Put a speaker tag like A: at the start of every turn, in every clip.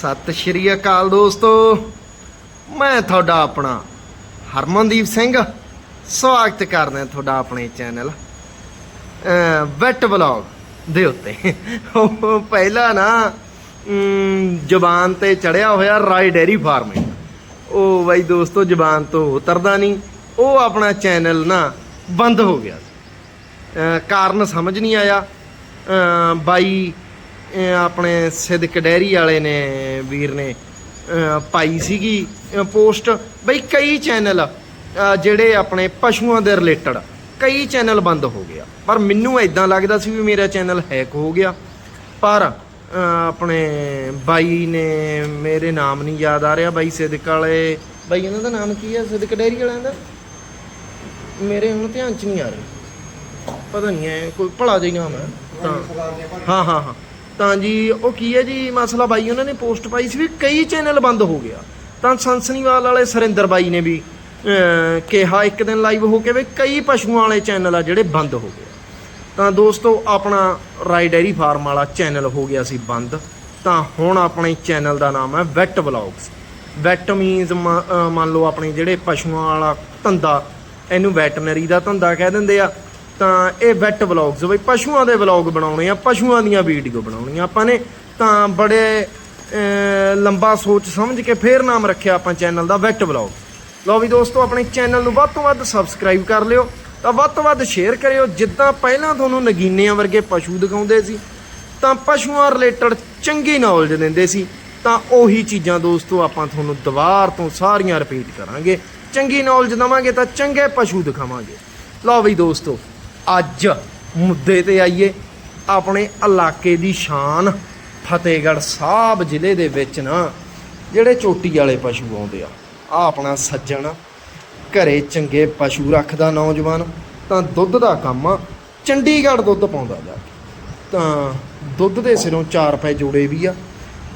A: ਸਤਿ ਸ਼੍ਰੀ ਅਕਾਲ ਦੋਸਤੋ। ਮੈਂ ਤੁਹਾਡਾ ਆਪਣਾ ਹਰਮਨਦੀਪ ਸਿੰਘ। ਸਵਾਗਤ ਕਰਦਾ ਤੁਹਾਡਾ ਆਪਣੇ ਚੈਨਲ ਵੈਟ ਵਲੌਗ ਦੇ ਉੱਤੇ। ਉਹ ਪਹਿਲਾ ਨਾ ਜ਼ਬਾਨ ਤੇ ਚੜਿਆ ਹੋਇਆ ਰਾਈ ਡੈਰੀ ਫਾਰਮਿੰਗ ਉਹ ਬਾਈ ਦੋਸਤੋ, ਜ਼ਬਾਨ ਤੋਂ ਉਤਰਦਾ ਨਹੀਂ। ਉਹ ਆਪਣਾ ਚੈਨਲ ਨਾ ਬੰਦ ਹੋ ਗਿਆ। ਸੀ ਕਾਰਨ ਸਮਝ ਨਹੀਂ ਆਇਆ। ਬਾਈ ਆਪਣੇ ਸਿੱਧਕ ਡੈਰੀ ਵਾਲੇ ਨੇ, ਵੀਰ ਨੇ ਪਾਈ ਸੀਗੀ ਪੋਸਟ। ਬਈ ਕਈ ਚੈਨਲ ਜਿਹੜੇ ਆਪਣੇ ਪਸ਼ੂਆਂ ਦੇ ਰਿਲੇਟਡ, ਕਈ ਚੈਨਲ ਬੰਦ ਹੋ ਗਿਆ ਪਰ ਮੈਨੂੰ ਐਦਾਂ ਲੱਗਦਾ ਸੀ ਵੀ ਮੇਰਾ ਚੈਨਲ ਹੈਕ ਹੋ ਗਿਆ। ਪਰ ਆਪਣੇ ਬਾਈ ਨੇ ਮੇਰੇ ਨਾਮ ਨਹੀਂ ਯਾਦ ਆ ਰਿਹਾ, ਬਾਈ ਸਿੱਧਕ ਵਾਲੇ। ਬਾਈ, ਇਹਨਾਂ ਦਾ ਨਾਮ ਕੀ ਹੈ ਸਿੱਧਕ ਡੈਰੀ ਵਾਲਿਆਂ ਦਾ? ਮੇਰੇ ਹੁਣ ਧਿਆਨ ਚ ਨਹੀਂ ਆ ਰਿਹਾ। ਪਤਾ ਨਹੀਂ ਹੈ ਕੋਈ ਭਲਾ ਜਿਹਾ ਨਾਮ ਹੈ ਤਾਂ ਹਾਂ ਹਾਂ ਹਾਂ। ਤਾਂ ਜੀ, ਉਹ ਕੀ ਹੈ ਜੀ, ਮਸਲਾ ਬਾਈ ਉਹਨਾਂ ਨੇ ਪੋਸਟ ਪਾਈ ਸੀ ਵੀ ਕਈ ਚੈਨਲ ਬੰਦ ਹੋ ਗਿਆ। ਤਾਂ ਸੰਸਨੀਵਾਲ ਵਾਲੇ ਸਰਿੰਦਰ ਬਾਈ ਨੇ ਵੀ ਕਿਹਾ ਇੱਕ ਦਿਨ ਲਾਈਵ ਹੋ ਕੇ ਵੀ ਕਈ ਪਸ਼ੂਆਂ ਵਾਲੇ ਚੈਨਲ ਆ ਜਿਹੜੇ ਬੰਦ ਹੋ ਗਏ। ਤਾਂ ਦੋਸਤੋ, ਆਪਣਾ ਰਾਈ ਡੈਰੀ ਫਾਰਮ ਵਾਲਾ ਚੈਨਲ ਹੋ ਗਿਆ ਸੀ ਬੰਦ। ਤਾਂ ਹੁਣ ਆਪਣੇ ਚੈਨਲ ਦਾ ਨਾਮ ਹੈ ਵੈਟ ਵਲੌਗਸ ਵੈਟ ਮੀਨਸ ਮੰਨ ਲਓ ਆਪਣੇ ਜਿਹੜੇ ਪਸ਼ੂਆਂ ਵਾਲਾ ਧੰਦਾ, ਇਹਨੂੰ ਵੈਟਨਰੀ ਦਾ ਧੰਦਾ ਕਹਿ ਦਿੰਦੇ ਆ। ਤਾਂ ਇਹ ਵੈਟ ਵਲੌਗਸ ਬਈ ਪਸ਼ੂਆਂ ਦੇ ਵਲੌਗ ਬਣਾਉਣੇ ਆ, ਪਸ਼ੂਆਂ ਦੀਆਂ ਵੀਡੀਓ ਬਣਾਉਣੀਆਂ ਆਪਾਂ ਨੇ। ਤਾਂ ਬੜੇ ਲੰਬਾ ਸੋਚ ਸਮਝ ਕੇ ਫੇਰ ਨਾਮ ਰੱਖਿਆ ਆਪਾਂ ਚੈਨਲ ਦਾ ਵੈਟ ਵਲੌਗ ਲਓ ਵੀ ਦੋਸਤੋ, ਆਪਣੇ ਚੈਨਲ ਨੂੰ ਵੱਧ ਤੋਂ ਵੱਧ ਸਬਸਕ੍ਰਾਈਬ ਕਰ ਲਿਓ, ਤਾਂ ਵੱਧ ਤੋਂ ਵੱਧ ਸ਼ੇਅਰ ਕਰਿਓ, ਜਿੱਦਾਂ ਪਹਿਲਾਂ ਤੁਹਾਨੂੰ ਨਗੀਨਿਆਂ ਵਰਗੇ ਪਸ਼ੂ ਦਿਖਾਉਂਦੇ ਸੀ, ਤਾਂ ਪਸ਼ੂਆਂ ਰਿਲੇਟਡ ਚੰਗੀ ਨੌਲੇਜ ਦਿੰਦੇ ਸੀ, ਤਾਂ ਉਹੀ ਚੀਜ਼ਾਂ ਦੋਸਤੋ ਆਪਾਂ ਤੁਹਾਨੂੰ ਦੁਬਾਰ ਤੋਂ ਸਾਰੀਆਂ ਰਿਪੀਟ ਕਰਾਂਗੇ। ਚੰਗੀ ਨੌਲੇਜ ਦਵਾਂਗੇ ਤਾਂ ਚੰਗੇ ਪਸ਼ੂ ਦਿਖਾਵਾਂਗੇ। ਲਓ ਵੀ ਦੋਸਤੋ ਅੱਜ ਮੁੱਦੇ ਤੇ ਆਈਏ। ਆਪਣੇ ਇਲਾਕੇ ਦੀ ਸ਼ਾਨ ਫਤਿਹਗੜ੍ਹ ਸਾਹਿਬ ਜ਼ਿਲ੍ਹੇ ਦੇ ਵਿੱਚ ਨਾ, ਜਿਹੜੇ ਚੋਟੀ ਵਾਲੇ ਪਸ਼ੂ ਆਉਂਦੇ ਆ ਆ ਆਪਣਾ ਸੱਜਣ ਘਰੇ ਚੰਗੇ ਪਸ਼ੂ ਰੱਖਦਾ ਨੌਜਵਾਨ, ਤਾਂ ਦੁੱਧ ਦਾ ਕੰਮ ਆ, ਚੰਡੀਗੜ੍ਹ ਦੁੱਧ ਪਾਉਂਦਾ ਜਾ ਕੇ। ਤਾਂ ਦੁੱਧ ਦੇ ਸਿਰੋਂ 4 ਰੁਪਏ ਜੋੜੇ ਵੀ ਆ,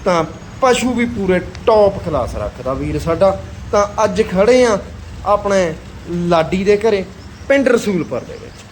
A: ਤਾਂ ਪਸ਼ੂ ਵੀ ਪੂਰੇ ਟੌਪ ਕਲਾਸ ਰੱਖਦਾ ਵੀਰ ਸਾਡਾ। ਤਾਂ ਅੱਜ ਖੜੇ ਆ ਆਪਣੇ ਲਾਡੀ ਦੇ ਘਰੇ, ਪਿੰਡ ਰਸੂਲਪੁਰ ਦੇ ਵਿੱਚ।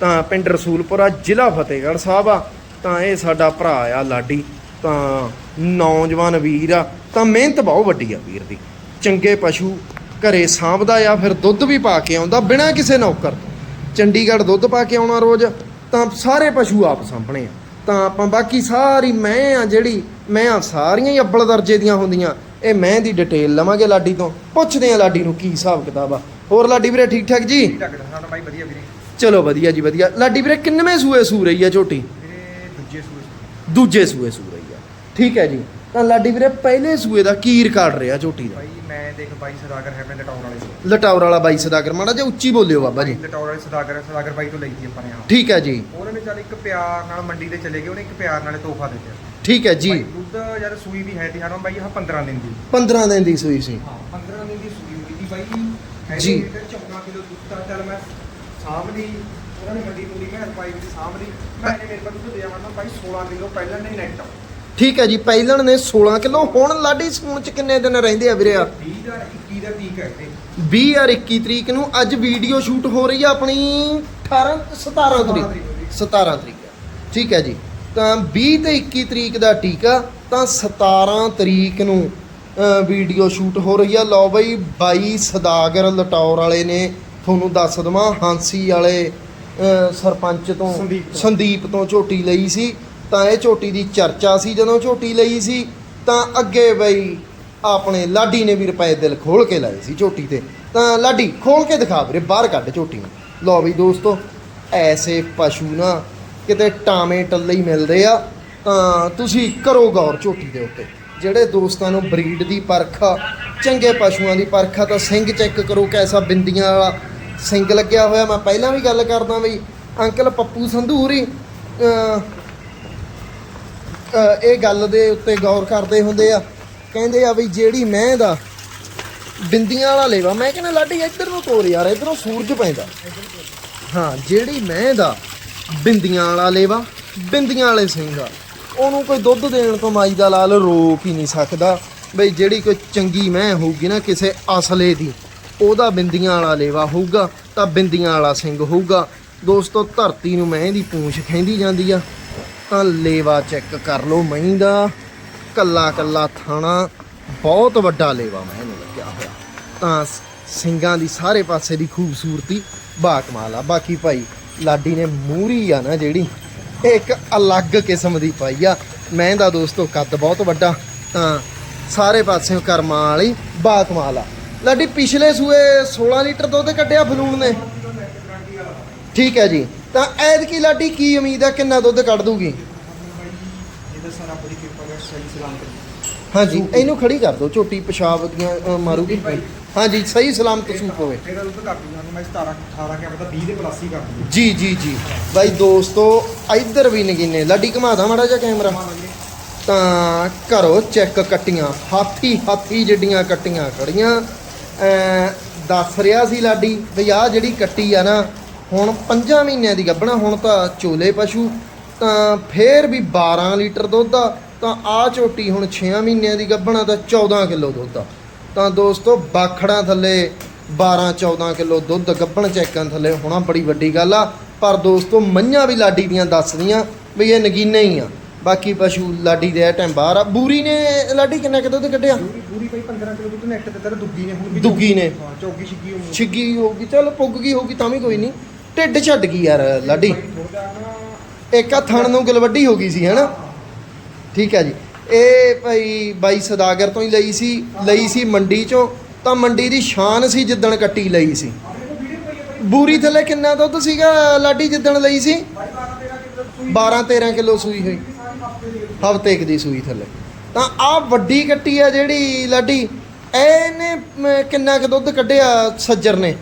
A: ਤਾਂ ਪਿੰਡ ਰਸੂਲਪੁਰ ਆ ਜ਼ਿਲ੍ਹਾ ਫਤਿਹਗੜ੍ਹ ਸਾਹਿਬ ਆ। ਤਾਂ ਇਹ ਸਾਡਾ ਭਰਾ ਆ ਲਾਡੀ। ਤਾਂ ਨੌਜਵਾਨ ਵੀਰ ਆ। ਤਾਂ ਮਿਹਨਤ ਬਹੁਤ ਵੱਡੀ ਆ ਵੀਰ ਦੀ। ਚੰਗੇ ਪਸ਼ੂ ਘਰੇ ਸਾਂਭਦਾ ਆ, ਫਿਰ ਦੁੱਧ ਵੀ ਪਾ ਕੇ ਆਉਂਦਾ ਬਿਨਾਂ ਕਿਸੇ ਨੌਕਰ ਤੋਂ। ਚੰਡੀਗੜ੍ਹ ਦੁੱਧ ਪਾ ਕੇ ਆਉਣਾ ਰੋਜ਼, ਤਾਂ ਸਾਰੇ ਪਸ਼ੂ ਆਪ ਸਾਂਭਣੇ ਆ। ਤਾਂ ਆਪਾਂ ਬਾਕੀ ਸਾਰੀ ਮੈਂ ਆ ਜਿਹੜੀ, ਮੈਂ ਆ ਸਾਰੀਆਂ ਹੀ ਅੱਬਲ ਦਰਜੇ ਦੀਆਂ ਹੁੰਦੀਆਂ। ਇਹ ਮੈਂ ਦੀ ਡਿਟੇਲ ਲਵਾਂਗੇ ਲਾਡੀ ਤੋਂ। ਪੁੱਛਦੇ ਆ ਲਾਡੀ ਨੂੰ ਕੀ ਹਿਸਾਬ ਕਿਤਾਬ ਆ। ਹੋਰ ਲਾਡੀ ਵੀਰੇ ਠੀਕ ਠਾਕ ਜੀ
B: ਠੀਕ ਲੱਗਦਾ ਬਾਈ, ਵਧੀਆ ਵੀਰੇ।
A: ਚਲੋ ਵਧੀਆ ਜੀ ਵਧੀਆ। ਲਾਡੀ ਵੀਰੇ ਕਿੰਨਵੇਂ ਸੂਏ ਸੂ ਰਹੀ ਆ ਝੋਟੀ?
B: ਦੂਜੇ ਸੂਏ
A: ਦੂਜੇ ਸੂਏ ਸੂ ਰਹੀ ਆ। ਠੀਕ ਹੈ ਜੀ। ਤਾਂ ਲਾਡੀ ਵੀਰੇ ਪਹਿਲੇ ਸੂਏ ਦਾ ਕੀ ਰਿਕਾਰਡ ਰਿਹਾ ਝੋਟੀ ਦਾ?
B: ਬਾਈ ਮੈਂ ਦੇਖ ਬਾਈ ਸਦਾਗਰ ਹੈ ਪਿੰਡ ਟਾਉਣ ਵਾਲੇ ਤੋਂ
A: ਬਾਈ ਸਦਾਗਰ। ਮਾੜਾ ਜਿਹਾ ਉੱਚੀ ਬੋਲਿਓ ਬਾਬਾ ਜੀ।
B: ਟਾਉਣ ਵਾਲੇ ਸਦਾਗਰ ਸਦਾਗਰ ਬਾਈ ਤੋਂ ਲਈ ਸੀ ਆਪਾਂ ਨੇ
A: ਠੀਕ ਹੈ ਜੀ।
B: ਉਹਨਾਂ ਨੇ ਚੱਲ ਇੱਕ ਪਿਆਰ ਨਾਲ ਮੰਡੀ ਤੇ ਚਲੇ ਗਏ ਉਹਨੇ ਇੱਕ ਪਿਆਰ ਨਾਲੇ ਤੋਹਫਾ ਦਿੱਤਾ।
A: ਠੀਕ ਹੈ ਜੀ।
B: ਦੁੱਧ ਜਦ ਸੂਈ ਵੀ ਹੈ ਤੇ ਹਰਮ ਬਾਈ ਆਹ 15 ਦਿਨ ਦੀ।
A: 15 ਦਿਨ ਦੀ ਸੂਈ ਸੀ।
B: ਹਾਂ 15 ਦਿਨ ਦੀ ਸੂਈ ਹੋਈ ਦੀ ਬਾਈ।
A: ਜੀ।
B: 14 ਕਿਲੋ ਦੁੱਧ ਦਾ। ਚੱਲ ਮੈਂ ਸਾਂਭ ਲਈ ਉਹਨਾਂ ਨੇ ਮੰਡੀ ਪੂਰੀ ਮੈਂ ਪਾਈ ਦੀ ਸਾਂਭ ਲਈ। ਮੈਂ ਨੇ ਮੇਰੇ ਕੋਲ ਦੁੱਧ ਆਵਾਂ ਬਾਈ 16 ਕਿਲੋ ਪਹਿਲਾਂ ਨੇ ਨੈਟ
A: ਠੀਕ ਹੈ ਜੀ ਪਹਿਲਣ ਨੇ 16 ਕਿਲੋ ਹੁਣ ਲਾਡੀ ਸੂਣ ਚ ਕਿੰਨੇ ਦਿਨ ਰਹਿੰਦੇ ਆ ਵੀਰੇ ਆ?
B: 20 ਦਾ 21 ਦਾ ਪੀਕ ਹੈ ਤੇ
A: 20 ਔਰ 21 ਤਰੀਕ ਨੂੰ ਅੱਜ ਵੀਡੀਓ ਸ਼ੂਟ ਹੋ ਰਹੀ ਆ ਆਪਣੀ 18 17 ਤਰੀਕ। 17 ਤਰੀਕ। ਠੀਕ ਹੈ ਜੀ ਤਾਂ 20 ਤੇ 21 ਤਰੀਕ ਦਾ ਟੀਕਾ ਤਾਂ 17 ਤਰੀਕ ਨੂੰ ਵੀਡੀਓ ਸ਼ੂਟ ਹੋ ਰਹੀ ਆ। ਲਓ ਬਈ ਬਾਈ ਸਦਾਗਰ ਲਟੌਰ ਵਾਲੇ ਨੇ ਤੁਹਾਨੂੰ ਦੱਸ ਦਵਾਂ ਹਾਂਸੀ ਵਾਲੇ ਸਰਪੰਚ ਤੋਂ
B: ਸੰਦੀਪ ਤੋਂ।
A: ਝੋਟੀ ਲਈ ਸੀ। ਤਾਂ ਇਹ ਝੋਟੀ ਦੀ ਚਰਚਾ ਸੀ ਜਦੋਂ ਝੋਟੀ ਲਈ ਸੀ ਤਾਂ ਅੱਗੇ ਬਈ ਆਪਣੇ ਲਾਡੀ ਨੇ ਵੀ ਰੁਪਏ ਦਿਲ ਖੋਲ ਕੇ ਲਾਏ ਸੀ ਝੋਟੀ ਤੇ। ਤਾਂ ਲਾਡੀ ਖੋਲ ਕੇ ਦਿਖਾ ਵੀਰੇ ਬਾਹਰ ਕੱਢ ਝੋਟੀ ਨੂੰ। ਲਓ ਵੀ ਦੋਸਤੋ ਐਸੇ ਪਸ਼ੂ ਨਾ ਕਿਤੇ ਟਾਵੇਂ ਟੱਲੇ ਹੀ ਮਿਲਦੇ ਆ। ਤਾਂ ਤੁਸੀਂ ਕਰੋ ਗੌਰ ਝੋਟੀ ਦੇ ਉੱਤੇ। ਜਿਹੜੇ ਦੋਸਤਾਂ ਨੂੰ ਬਰੀਡ ਦੀ ਪਰਖ ਚੰਗੇ ਪਸ਼ੂਆਂ ਦੀ ਪਰਖ ਤਾਂ ਸਿੰਘ ਚੈੱਕ ਕਰੋ ਕੈਸਾ ਬਿੰਦੀਆਂ ਵਾਲਾ ਸਿੰਘ ਲੱਗਿਆ ਹੋਇਆ, ਮੈਂ ਪਹਿਲਾਂ ਵੀ ਗੱਲ ਕਰਦਾ ਬਈ, ਅੰਕਲ ਪੱਪੂ ਸੰਧੂਰੀ ਇਹ ਗੱਲ ਦੇ ਉੱਤੇ ਗੌਰ ਕਰਦੇ ਹੁੰਦੇ ਆ। ਕਹਿੰਦੇ ਆ ਵੀ ਜਿਹੜੀ ਮੈਂ ਦਾ ਬਿੰਦੀਆਂ ਵਾਲਾ ਲੇਵਾ, ਮੈਂ ਕਹਿੰਦਾ ਲਾਡੀ, ਇੱਧਰ ਨੂੰ ਤੋਰ ਯਾਰ, ਇੱਧਰੋਂ ਸੂਰਜ ਪੈਂਦਾ। ਹਾਂ, ਜਿਹੜੀ ਮੈਂ ਦਾ ਬਿੰਦੀਆਂ ਵਾਲਾ ਲੇਵਾ, ਬਿੰਦੀਆਂ ਵਾਲੇ ਸਿੰਘ ਆ। ਉਹਨੂੰ ਕੋਈ ਦੁੱਧ ਦੇਣ ਤੋਂ ਮਾਈ ਦਾ ਲਾਲ ਰੋਕ ਹੀ ਨਹੀਂ ਸਕਦਾ। ਬਈ, ਜਿਹੜੀ ਕੋਈ ਚੰਗੀ ਮੈਂ ਹੋਊਗੀ ਨਾ, ਕਿਸੇ ਅਸਲੇ ਦੀ। ਉਹਦਾ ਬਿੰਦੀਆਂ ਵਾਲਾ ਲੇਵਾ ਹੋਊਗਾ, ਤਾਂ ਬਿੰਦੀਆਂ ਵਾਲਾ ਸਿੰਘ ਹੋਊਗਾ। ਦੋਸਤੋ, ਧਰਤੀ ਨੂੰ ਮੈਂ ਦੀ ਪੂੰਛ ਖੈਂਦੀ ਜਾਂਦੀ ਆ। ਤਾਂ ਲੇਵਾ ਚੈੱਕ ਕਰ ਲਓ ਮਹੀਂ ਦਾ। ਕੱਲਾ ਕੱਲਾ ਥਾਣਾ, ਬਹੁਤ ਵੱਡਾ ਲੇਵਾ ਮੈਂ ਨੂੰ ਲੱਗਿਆ ਹੋਇਆ। ਤਾਂ ਸਿੰਘਾਂ ਦੀ ਸਾਰੇ ਪਾਸੇ ਦੀ ਖੂਬਸੂਰਤੀ ਬਾ ਕਮਾਲ ਆ। ਬਾਕੀ ਭਾਈ, ਲਾਡੀ ਨੇ ਮੂਰੀ ਆ ਨਾ ਜਿਹੜੀ ਇਹ ਇੱਕ ਅਲੱਗ ਕਿਸਮ ਦੀ ਪਾਈ ਆ। ਮੈਂ ਦਾ ਦੋਸਤੋ, ਕੱਦ ਬਹੁਤ ਵੱਡਾ। ਤਾਂ ਸਾਰੇ ਪਾਸਿਓਂ ਕਰਮਾਂ ਵਾਲੀ ਬਾ ਕਮਾਲ ਆ। ਲਾਡੀ ਪਿਛਲੇ ਸੂਏ 16 ਲੀਟਰ ਦੁੱਧ ਕੱਢਿਆ ਬਲੂਨ ਨੇ। ਠੀਕ ਹੈ ਜੀ। ਤਾਂ ਐਤਕੀ ਲਾਡੀ ਕੀ ਉਮੀਦ ਆ ਕਿੰਨਾ ਦੁੱਧ ਕੱਢ ਦੂਗੀ?
B: ਹੈ
A: ਹਾਂਜੀ ਇਹਨੂੰ ਖੜੀ ਕਰ ਦਿਓ ਝੋਟੀ ਪਿਸ਼ਾਬ ਦੀਆਂ ਮਾਰੂਗੀ। ਹਾਂਜੀ ਸਹੀ ਸਲਾਮਤ ਸੂਪ ਹੋਵੇ।
B: ਇਹਦਾ ਦੁੱਧ ਕਰ ਦੂੰਗਾ ਮੈਂ 17 18 ਕਿਆ ਪਤਾ 20 ਦੇ ਪਲੱਸ ਹੀ ਕਰ ਦੂੰਗਾ।
A: ਜੀ ਜੀ ਜੀ। ਬਾਈ ਦੋਸਤੋ ਇੱਧਰ ਵੀ ਨਗੀਨੇ। ਲਾਡੀ ਘਮਾਦਾ ਮਾੜਾ ਜਿਹਾ ਕੈਮਰਾ। ਤਾਂ ਘਰੋ ਚੈੱਕ ਕੱਟੀਆਂ ਹਾਥੀ ਹਾਥੀ ਜਿੱਡੀਆਂ ਕੱਟੀਆਂ ਖੜੀਆਂ। ਦੱਸ ਰਿਹਾ ਸੀ ਲਾਡੀ ਵੀ ਆਹ ਜਿਹੜੀ ਕੱਟੀ ਆ ਨਾ, ਹੁਣ 5 ਮਹੀਨਿਆਂ ਦੀ ਗੱਭਣਾ, ਹੁਣ ਤਾਂ ਚੋਲੇ ਪਸ਼ੂ, ਤਾਂ ਫੇਰ ਵੀ 12 ਲੀਟਰ ਦੁੱਧ ਆ, ਤਾਂ ਆ ਝੋਟੀ ਹੁਣ 6 ਮਹੀਨਿਆਂ ਦੀ ਗੱਭਣਾ ਤਾਂ 14 ਕਿਲੋ ਦੁੱਧ ਆ। ਤਾਂ ਦੋਸਤੋ, ਬਾਖੜਾਂ ਥੱਲੇ 12 14 ਕਿਲੋ ਦੁੱਧ ਗੱਭਣ ਚੈਕਾਂ ਥੱਲੇ ਹੋਣਾ ਬੜੀ ਵੱਡੀ ਗੱਲ ਆ। ਪਰ ਦੋਸਤੋ, ਮੱਝਾਂ ਵੀ ਲਾਡੀ ਦੀਆਂ ਦੱਸਦੀਆਂ ਵੀ ਇਹ ਨਗੀਨੇ ਹੀ ਆ। ਬਾਕੀ ਪਸ਼ੂ ਲਾਡੀ ਦੇ ਟਾਈਮ ਬਾਹਰ ਆ। ਬੂਰੀ ਨੇ ਲਾਡੀ ਕਿੰਨਾ ਕੁ ਦੁੱਧ ਕੱਢਿਆ?
B: ਪੂਰੀ ਪੂਰੀ ਭਾਈ 15 ਕਿਲੋ ਦੁੱਧ ਨੈਟ ਤੇ ਤੇਰਾ ਦੁੱਗੀ ਨੇ ਹੁਣ ਵੀ
A: ਦੁੱਗੀ ਨੇ।
B: ਹਾਂ ਚੌਗੀ ਛਿੱਗੀ ਹੋਊਗੀ।
A: ਛਿੱਗੀ ਹੋਊਗੀ ਚੱਲ ਪੁੱਗ ਗਈ ਹੋਊਗੀ ਤਾਂ ਵੀ ਕੋਈ ਨਹੀਂ। ਢਿੱਡ ਛੱਡ ਗਈ ਯਾਰ ਲਾਡੀ।
B: ਭਾਈ ਥੋੜ੍ਹਾ ਨਾ
A: ਇੱਕ ਆ ਥਣ ਨੂੰ ਗਲਵੱਡੀ ਹੋ ਗਈ ਸੀ ਹੈਨਾ? ਠੀਕ ਹੈ ਜੀ। ਇਹ ਭਾਈ ਬਾਈ ਸਦਾਗਰ ਤੋਂ ਹੀ ਲਈ ਸੀ ਲਈ ਸੀ ਮੰਡੀ ਚੋਂ। ਤਾਂ ਮੰਡੀ ਦੀ ਸ਼ਾਨ ਸੀ ਜਿੱਦਣ ਕੱਟੀ ਲਈ ਸੀ। ਬੂਰੀ ਥੱਲੇ ਕਿੰਨਾ ਦੁੱਧ ਸੀਗਾ ਲਾਡੀ ਜਿੱਦਣ ਲਈ ਸੀ? 12 13 ਕਿਲੋ ਸੂਈ ਹੋਈ। ਹਫ਼ਤੇ ਕੁ ਦੀ ਸੂਈ ਥੱਲੇ। ਤਾਂ ਆ ਵੱਡੀ ਕੱਟੀ ਆ ਜਿਹੜੀ ਲਾਡੀ ਇਹਨੇ ਕਿੰਨਾ ਕੁ ਦੁੱਧ ਕੱਢਿਆ ਸੱਜਰ ਨੇ?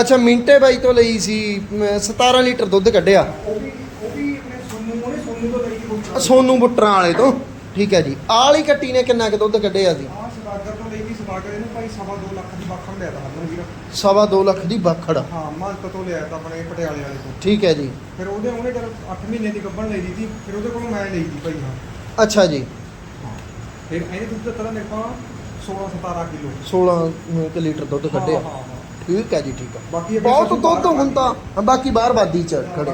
A: ਅੱਛਾ ਮਿੰਟੇ ਬਾਈ ਤੋਂ ਲਈ ਸੀ ਮ, 17 ਲੀਟਰ ਦੁੱਧ ਕੱਢਿਆ।
B: ਉਹ ਸੋਨੂ
A: ਬੁੱਟਰਾਂ ਵਾਲੇ ਤੋਂ। ਠੀਕ ਹੈ ਜੀ। ਆਹ ਵਾਲੀ ਕੱਟੀ ਨੇ ਕਿੰਨਾ ਕੁ ਦੁੱਧ ਕੱਢਿਆ ਸੀ?
B: ਇਹਨੂੰ ਭਾਈ ਸਵਾ ਦੋ ਲੱਖ ਦੀ ਬਾਖਣ ਲਿਆ ਤਾ ਹਰਮਨ ਵੀਰ।
A: ਸਵਾ ਦੋ ਲੱਖ ਦੀ ਬਾਖੜ।
B: ਹਾਂ ਮਹੰਤ ਤੋਂ ਲਿਆ ਤਾ ਆਪਣੇ ਪਟਿਆਲੇ ਵਾਲੇ ਤੋਂ।
A: ਠੀਕ ਹੈ ਜੀ।
B: ਫਿਰ ਉਹਦੇ ਉਹਨੇ ਜਦ 8 ਮਹੀਨੇ ਦੀ ਗੱਭਣ ਲਈ ਦੀ ਸੀ ਫਿਰ ਉਹਦੇ ਕੋਲੋਂ ਮੈਂ ਲਈ ਦੀ ਭਾਈ ਹਾਂ।
A: ਅੱਛਾ ਜੀ।
B: ਫਿਰ ਇਹਨੇ ਦੁੱਧ ਦਿੱਤਾ ਤਾ ਮੇਰੇ ਕੋਲ 16 17 ਕਿਲੋ
A: 16 ਕੁ ਲੀਟਰ ਦੁੱਧ ਕੱਢਿਆ।
B: ਹਾਂ, ਹਾਂ, ਹਾਂ।
A: ਠੀਕ ਹੈ ਜੀ ਠੀਕ ਹੈ।
B: ਬਾਕੀ
A: ਬਹੁਤ ਦੁੱਧ
B: ਬਾਹਰ
A: ਹੁੰਦਾ ਹਾਂ, ਬਾਕੀ ਬਾਹਰ ਵਾਦੀ ਚ ਖੜੇ।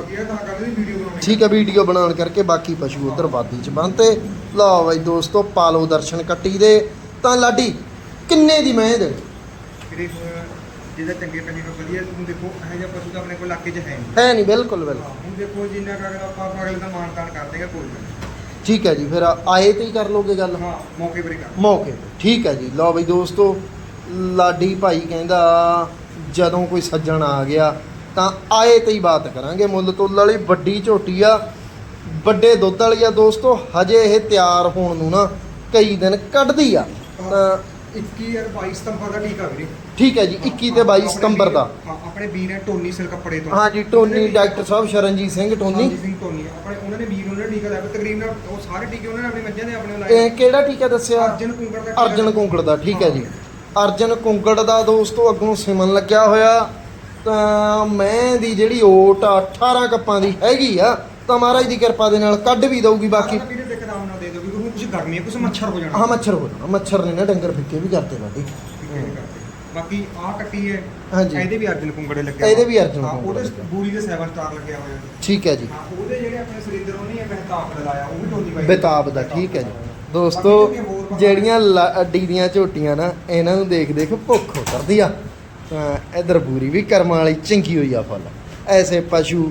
A: ਠੀਕ ਹੈ ਵੀਡੀਓ ਬਣਾਉਣ ਕਰਕੇ ਬਾਕੀ ਪਸ਼ੂ ਉਧਰ ਵਾਦੀ ਚ ਬੰਨਤੇ ਲਓ ਬਾਈ ਦੋਸਤੋ ਪਾਲੋ ਦਰਸ਼ਨ ਕੱਟੀ ਦੇ। ਤਾਂ ਲਾਡੀ ਕਿੰਨੇ ਦੀ ਮੈਂ ਦੇ
B: ਫਿਰ ਜਿਹਦਾ ਚੰਗੇ ਪੰਨੇ ਨੂੰ ਵਧੀਆ ਤੁਸੀਂ ਦੇਖੋ ਇਹ ਜਿਹਾ ਪਸ਼ੂ ਤਾਂ ਆਪਣੇ ਕੋਲ ਇਲਾਕੇ 'ਚ ਹੈ ਨਹੀਂ।
A: ਹੈ ਨਹੀਂ ਬਿਲਕੁਲ ਬਿਲਕੁਲ।
B: ਹਾਂ, ਹੁਣ ਦੇਖੋ ਜਿੰਨਾ ਕੁ ਅਗਰ ਆਪਾਂ ਅਗਲੇ ਦਾ ਮਾਨ ਤਾਨ ਕਰ ਦੇਗਾ ਕੋਈ ਗੱਲ ਨਹੀਂ।
A: ਠੀਕ ਹੈ ਜੀ ਫਿਰ ਆਏ ਤੇ ਹੀ ਕਰ ਲੋਗੇ ਗੱਲ?
B: ਹਾਂ ਮੌਕੇ ਪਰ ਹੀ ਕਰ।
A: ਮੌਕੇ ਤੇ। ਠੀਕ ਹੈ ਜੀ ਲਓ ਬਈ ਦੋਸਤੋ ਲਾਡੀ ਭਾਈ ਕਹਿੰਦਾ ਜਦੋਂ ਕੋਈ ਸੱਜਣ ਆ ਗਿਆ ਤਾਂ ਆਏ ਤੇ ਹੀ ਬਾਤ ਕਰਾਂਗੇ। ਮੁੱਲ ਤੁੱਲ ਵਾਲੀ ਵੱਡੀ ਝੋਟੀ ਆ ਵੱਡੇ ਦੁੱਧ ਵਾਲੀ ਆ ਦੋਸਤੋ ਹਜੇ ਇਹ ਤਿਆਰ ਹੋਣ ਨੂੰ ਨਾ ਕਈ ਦਿਨ ਕੱਢਦੀ ਆ। ਤਾਂ
B: 21 ਯਾਰ 22 ਸਤੰਬਰ ਦਾ ਟੀਕਾ ਵੀਰੇ।
A: ਠੀਕ ਹੈ ਜੀ 21 ਤੇ 22 ਸਤੰਬਰ ਦਾ।
B: ਹਾਂ ਆਪਣੇ ਵੀਰ ਨੇ ਟੋਨੀ ਸਿਰ ਕੱਪੜੇ ਤੋਂ।
A: ਹਾਂ ਜੀ Tony doctor Sahib Sharanjit Singh Tony.
B: ਹਾਂਜੀ ਸਿੰਘ ਟੋਨੀ ਆਪਣੇ ਉਹਨਾਂ ਨੇ ਵੀਰ ਉਹਨਾਂ ਨੇ ਟੀਕਾ ਲਾਇਆ ਤਕਰੀਬਨ ਉਹ ਸਾਰੇ ਟੀਕੇ ਉਹਨਾਂ ਨੇ ਆਪਣੀ ਮੱਝਾਂ ਦੇ ਆਪਣੇ ਲਾਏ।
A: ਇਹ ਕਿਹੜਾ ਟੀਕਾ ਦੱਸਿਆ?
B: ਅਰਜਨ ਕੁੰਗੜ ਦਾ ਟੀਕਾ।
A: ਅਰਜਨ ਕੁੰਗੜ ਦਾ ਠੀਕ ਹੈ ਜੀ। ਅਰਜਨ ਕੁੰਗੜ ਦਾ ਦੋਸਤੋ ਅੱਗੋਂ ਸਿਮਨ ਲੱਗਿਆ ਹੋਇਆ। ਤਾਂ ਮੈਂ ਦੀ ਜਿਹੜੀ ਓਟ ਆ 18 ਕੱਪਾਂ ਦੀ ਹੈਗੀ ਆ ਤਾਂ ਮਹਾਰਾਜ ਦੀ ਕਿਰਪਾ ਦੇ ਨਾਲ ਕੱਢ ਵੀ ਦਊਗੀ ਬਾਕੀ
B: ਬਾਕੀ ਵੀਰੇ ਦੇਖ ਆਰਾਮ ਨਾਲ ਦੇ ਦਿਓ ਕਿਉਂਕਿ ਕੁਝ ਗਰਮੀ ਹੈ ਕੁਝ ਮੱਛਰ ਹੋ ਜਾਣਾ।
A: ਹਾਂ ਮੱਛਰ ਹੋ ਜਾਣਾ ਮੱਛਰ ਨੇ ਨਾ ਡੰਗਰ ਫਿੱਕੇ ਵੀ ਕਰਤੇ ਬਾਡੀ
B: ਕਰਦੇ। ਬਾਕੀ ਆਹ ਕੱਟੀ ਹੈ
A: ਹਾਂਜੀ।
B: ਇਹਦੇ ਵੀ ਅਰਜਨ ਕੁੰਗੜੇ ਲੱਗੇ
A: ਇਹਦੇ ਵੀ ਅਰਜਨ
B: ਹਾਂ,
A: ਕੁੰਗੜੇ
B: ਉਹਦੇ
A: ਲੱਗੇ।
B: ਬੂਰੀ ਦੇ 7 ਸਟਾਰ ਲੱਗਿਆ ਹੋਇਆ
A: ਠੀਕ ਹੈ ਜੀ।
B: ਹਾਂ ਉਹਦੇ ਜਿਹੜੇ ਆਪਣੇ ਸਰਿੰਦਰ ਉਹ ਨਹੀਂ ਹੈ ਮਹਿਤਾਬ ਦਾ ਲਾਇਆ ਉਹ ਵੀ ਟੋਨੀ ਬਾਈ
A: ਬੇਤਾਬ ਦਾ ਠੀਕ ਹੈ ਜੀ। ਦੋਸਤੋ ਜਿਹੜੀਆਂ ਅੱਡੀ ਦੀਆਂ ਝੋਟੀਆਂ ਨਾ ਇਹਨਾਂ ਨੂੰ ਦੇਖ ਦੇਖ ਭੁੱਖ ਉਤਰਦੀ ਆ। ਤਾਂ ਇਧਰ ਬੂਰੀ ਵੀ ਕਰਮਾਂ ਵਾਲੀ ਚੰਗੀ ਹੋਈ ਆ ਫੁੱਲ। ਐਸੇ ਪਸ਼ੂ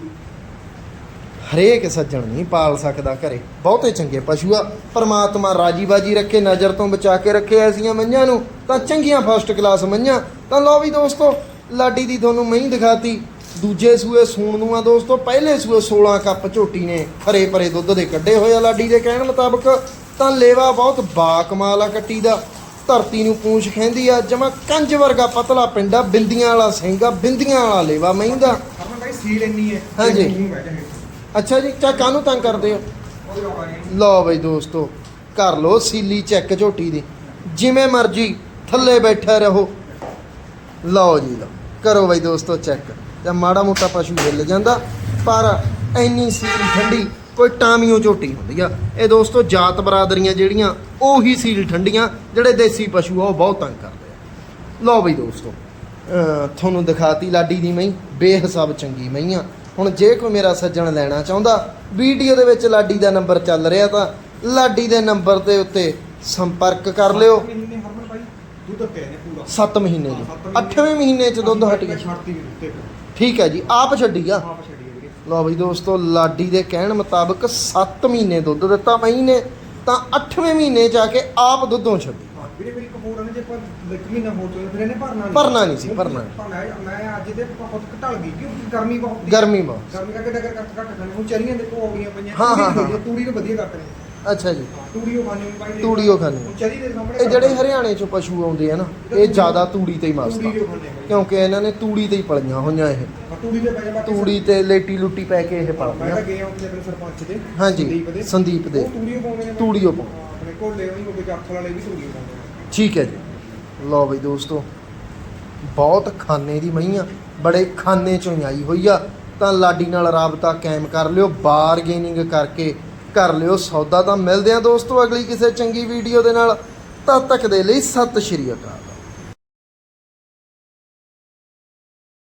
A: ਹਰੇਕ ਸੱਜਣ ਨਹੀਂ ਪਾਲ ਸਕਦਾ ਘਰੇ। ਬਹੁਤੇ ਚੰਗੇ ਪਸ਼ੂ ਆ। ਪਰਮਾਤਮਾ ਰਾਜੀ ਬਾਜੀ ਰੱਖੇ ਨਜ਼ਰ ਤੋਂ ਬਚਾ ਕੇ ਰੱਖੇ ਐਸੀਆਂ ਮੱਝਾਂ ਨੂੰ ਤਾਂ ਚੰਗੀਆਂ ਫਸਟ ਕਲਾਸ ਮੱਝਾਂ ਤਾਂ ਲਓ ਵੀ ਦੋਸਤੋ ਲਾਡੀ ਦੀ ਤੁਹਾਨੂੰ ਮਹੀਂ ਦਿਖਾਤੀ। ਦੂਜੇ ਸੂਏ ਸੂਣ ਨੂੰ ਆ ਦੋਸਤੋ ਪਹਿਲੇ ਸੂਏ 16 ਕੱਪ ਝੋਟੀ ਨੇ ਖਰੇ ਪਰੇ ਦੁੱਧ ਦੇ ਕੱਢੇ ਹੋਏ ਆ ਲਾਡੀ ਦੇ ਕਹਿਣ ਮੁਤਾਬਕ। ਤਾਂ ਲੇਵਾ ਬਹੁਤ ਬਾ ਕਮਾਲ ਆ ਕੱਟੀ ਦਾ। ਧਰਤੀ ਨੂੰ ਪੂੰਛ ਖੈਂਦੀ ਆ ਜਮਾ ਕੰਜ ਵਰਗਾ ਪਤਲਾ ਪਿੰਡਾ ਬਿੰਦੀਆਂ ਵਾਲਾ ਸਿੰਘਾ ਬਿੰਦੀਆਂ ਵਾਲਾ ਲੇਵਾ ਮਹੀਂ ਦਾ।
B: ਸੀਲ ਇੰਨੀ ਹੈ
A: ਹਾਂਜੀ। ਅੱਛਾ ਜੀ ਚਾ ਕਾਹਨੂੰ ਤੰਗ ਕਰਦੇ ਹੋ? ਲਓ ਬਈ ਦੋਸਤੋ, ਕਰ ਲਓ ਸੀਲੀ ਚੈੱਕ ਝੋਟੀ ਦੀ। ਜਿਵੇਂ ਮਰਜ਼ੀ ਥੱਲੇ ਬੈਠੇ ਰਹੋ। ਲਓ ਜੀ, ਲਓ। ਕਰੋ ਬਈ ਦੋਸਤੋ ਚੈੱਕ। ਜਾਂ ਮਾੜਾ ਮੋਟਾ ਪਸ਼ੂ ਹਿੱਲ ਜਾਂਦਾ, ਪਰ ਐਨੀ ਸੀਲ ਠੰਡੀ, ਕੋਈ ਟਾਮੀਓ ਝੋਟੀ ਹੁੰਦੀ ਆ। ਇਹ ਦੋਸਤੋ ਜਾਤ ਬਰਾਦਰੀਆਂ ਜਿਹੜੀਆਂ, ਉਹੀ ਸੀਲ ਠੰਡੀਆਂ, ਜਿਹੜੇ ਦੇਸੀ ਪਸ਼ੂ ਆ, ਉਹ ਬਹੁਤ ਤੰਗ ਕਰਦੇ ਆ। ਲਓ ਬਈ ਦੋਸਤੋ ਤੁਹਾਨੂੰ ਦਿਖਾਤੀ ਲਾਡੀ ਦੀ ਮਈ ਬੇਹਿਸਾਬ ਚੰਗੀ ਮਈਆਂ ਹੁਣ ਜੇ ਕੋਈ ਮੇਰਾ ਸੱਜਣ ਲੈਣਾ ਚਾਹੁੰਦਾ ਵੀਡੀਓ ਦੇ ਵਿੱਚ ਲਾਡੀ ਦਾ ਨੰਬਰ ਚੱਲ ਰਿਹਾ ਤਾਂ ਲਾਡੀ ਦੇ ਨੰਬਰ ਦੇ ਉੱਤੇ ਸੰਪਰਕ ਕਰ ਲਿਓ।
B: ਮਹੀਨੇ ਹਰਮਨ ਭਾਈ ਦੁੱਧ ਪੈ ਨੇ ਪੂਰਾ।
A: 7 ਮਹੀਨੇ
B: ਮਹੀਨੇ।
A: 8ਵੇਂ ਮਹੀਨੇ ਚ ਦੁੱਧ ਹਟ ਗਿਆ।
B: ਛੱਡਤੀ ਵੀ ਉੱਤੇ
A: ਠੀਕ ਹੈ ਜੀ ਆਪ ਛੱਡੀ ਆ।
B: ਆਪ ਛੱਡੀ ਵੀਰੇ।
A: ਲਓ ਬਈ ਦੋਸਤੋ ਲਾਡੀ ਦੇ ਕਹਿਣ ਮੁਤਾਬਕ 7 ਮਹੀਨੇ ਦੁੱਧ ਦਿੱਤਾ ਮਹੀਨੇ ਤਾਂ 8ਵੇਂ ਮਹੀਨੇ ਜਾ ਕੇ ਆਪ ਦੁੱਧੋਂ ਛੱਡੀ।
B: ਵੀਰੇ ਮੇਰੀ ਨੇ ਜੇ ਪਰ ਇੱਕ ਮਹੀਨਾ ਹੋਰ ਚੋਏ ਫਿਰ ਇਹਨੇ ਭਰਨਾ ਨਹੀਂ।
A: ਭਰਨਾ ਨਹੀਂ ਸੀ, ਭਰਨਾ
B: ਹੈ। ਮੈਂ ਅੱਜ ਦੇ ਬਹੁਤ ਘਟਲ ਗਈ ਕਿਉਂਕਿ ਗਰਮੀ ਬਹੁਤ ਸੀ।
A: ਗਰਮੀ ਬਹੁਤ।
B: ਗਰਮੀ ਕਰਕੇ ਡਗਰ ਘੱਟ ਘੱਟ ਖਾਣੇ ਹੁਣ ਚਰੀਆਂ ਦੇਖੋ ਹੋ ਗਈਆਂ ਪਈਆਂ।
A: ਹਾਂ, ਹਾਂ,
B: ਤੂੜੀ
A: ਹਾਂ।
B: ਤੂੜੀ ਨੂੰ ਵਧੀਆ ਕਰਦੇ ਨੇ।
A: ਅੱਛਾ ਜੀ।
B: ਹਾਂ, ਤੂੜੀ ਉਹ ਖਾਣੀ ਭਾਈ। ਦੇਖ।
A: ਤੂੜੀ ਉਹ ਖਾਣੀ।
B: ਹੁਣ ਚਰੀ ਦੇ ਸਾਹਮਣੇ
A: ਇਹ ਜਿਹੜੇ ਹਰਿਆਣੇ ਚੋਂ ਪਸ਼ੂ ਆਉਂਦੇ ਆ ਨਾ ਇਹ ਜ਼ਿਆਦਾ ਤੂੜੀ ਤੇ ਹੀ ਮਸਤ
B: ਤੂੜੀ
A: ਆ
B: ਉਹ ਖਾਣੇ ਭਾਈ
A: ਕਿਉਂਕਿ ਇਹਨਾਂ ਨੇ ਤੂੜੀ ਤੇ ਹੀ ਪਲੀਆਂ ਹੋਈਆਂ ਇਹ।
B: ਹਾਂ, ਤੂੜੀ ਦੇ ਪੈ ਜਾ
A: ਤੂੜੀ ਤੇ ਲੇਟੀ ਲੁੱਟੀ ਪੈ ਕੇ ਇਹ
B: ਮੈਂ ਤਾਂ
A: ਪਲਦੀਆਂ
B: ਗਿਆ ਉੱਥੇ ਆਪਣੇ ਸਰਪੰਚ ਦੇ
A: ਹਾਂਜੀ,
B: ਸੰਦੀਪ ਦੇ।
A: ਸੰਦੀਪ ਦੇ।
B: ਉਹ ਤੂੜੀ ਉਹ ਪਾਉਂਦੇ ਨੇ।
A: ਤੂੜੀ ਉਹ ਪਾਉਂਦੇ।
B: ਹਾਂ, ਆਪਣੇ ਕੋਲੇ ਉਹੀ ਕੋਈ ਗੱਠ ਵਾਲੇ ਵੀ ਤੂੜੀ ਉਹ ਪਾਉਂਦੇ ਨੇ।
A: ਠੀਕ ਹੈ ਜੀ। ਲਓ ਬਈ ਦੋਸਤੋ, ਬਹੁਤ ਖਾਨੇ ਦੀ ਮਹੀਂ ਆ, ਬੜੇ ਖਾਨੇ ਚੋਂ ਹੀ ਆਈ ਹੋਈ ਆ। ਤਾਂ ਲਾਡੀ ਨਾਲ ਰਾਬਤਾ ਕਾਇਮ ਕਰ ਲਿਓ, ਬਾਰਗੇਨਿੰਗ ਕਰਕੇ ਕਰ ਲਿਓ ਸੌਦਾ। ਤਾਂ ਮਿਲਦੇ ਆ ਦੋਸਤੋ ਅਗਲੀ ਕਿਸੇ ਚੰਗੀ ਵੀਡੀਓ ਦੇ ਨਾਲ। ਤਦ ਤੱਕ ਦੇ ਲਈ ਸਤਿ ਸ਼੍ਰੀ ਅਕਾਲ।